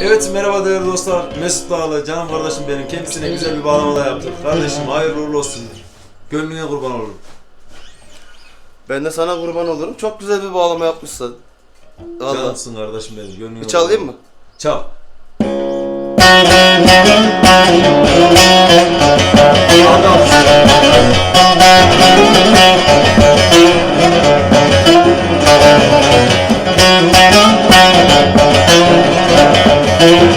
Evet merhaba değerli dostlar. Mesut Dağlı, canım kardeşim benim. Kendisine güzel bir bağlama da yaptık. Kardeşim hayırlı uğurlu olsun. Gönlüne kurban olurum. Ben de sana kurban olurum. Çok güzel bir bağlama yapmışsın. Valla. Canımsın kardeşim benim. Gönlüne Bir çalayım mı? Çal. home.